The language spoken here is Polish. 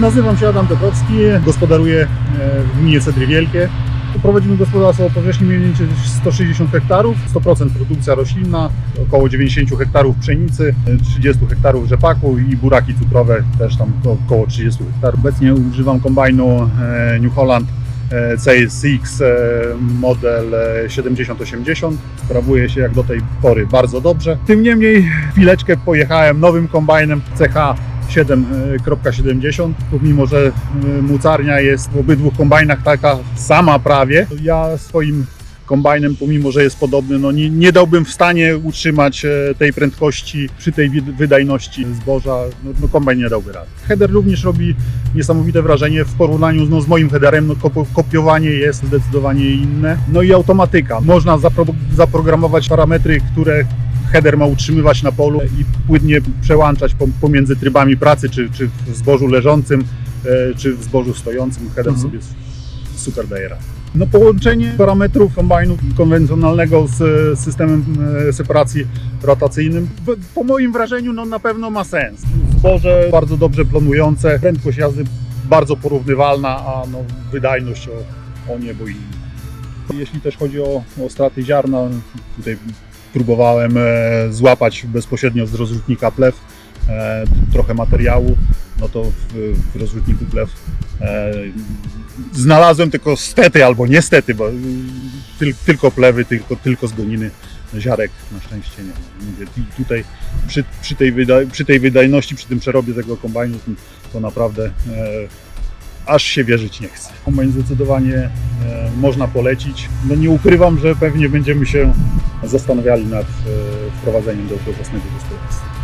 Nazywam się Adam Piotrowski, gospodaruję e, w gminie Cedry Wielkie. Prowadzimy gospodarstwo o powierzchni mniej więcej 160 hektarów, 100% produkcja roślinna, około 90 hektarów pszenicy, e, 30 hektarów rzepaku i buraki cukrowe też tam około 30 hektarów. Obecnie używam kombajnu e, New Holland e, CSX model e, 7080. Sprawuje się jak do tej pory bardzo dobrze. Tym niemniej chwileczkę pojechałem nowym kombajnem CH 7.70, pomimo że y, mucarnia jest w obydwu kombajnach taka sama prawie, ja swoim kombajnem, pomimo że jest podobny, no nie, nie dałbym w stanie utrzymać e, tej prędkości przy tej wydajności zboża, no, no kombajn nie dałby rady. Header również robi niesamowite wrażenie w porównaniu no, z moim headerem, no kopiowanie jest zdecydowanie inne. No i automatyka, można zapro- zaprogramować parametry, które header ma utrzymywać na polu i płynnie przełączać pom- pomiędzy trybami pracy, czy, czy w zbożu leżącym, e, czy w zbożu stojącym. Header Mhm. sobie super daje radę. No połączenie parametrów kombajnu konwencjonalnego z e, systemem e, separacji rotacyjnym, po moim wrażeniu no na pewno ma sens. Zboże bardzo dobrze planujące, prędkość jazdy bardzo porównywalna, a no wydajność o, o niebo i jeśli też chodzi o, o straty ziarna, tutaj próbowałem e, złapać bezpośrednio z rozrzutnika plew e, trochę materiału, no to w, w rozrzutniku plew e, znalazłem tylko stety albo niestety, bo y, tyl, tylko plewy, tylko, tylko zgoniny ziarek na szczęście nie. Mówię, tu- tutaj przy, przy, tej wyda, przy tej wydajności, przy tym przerobie tego kombajnu to naprawdę e, aż się wierzyć nie chce. Kombajn zdecydowanie e, można polecić. No nie ukrywam, że pewnie będziemy się zastanawiali nad e, wprowadzeniem do, własnego gospodarstwa.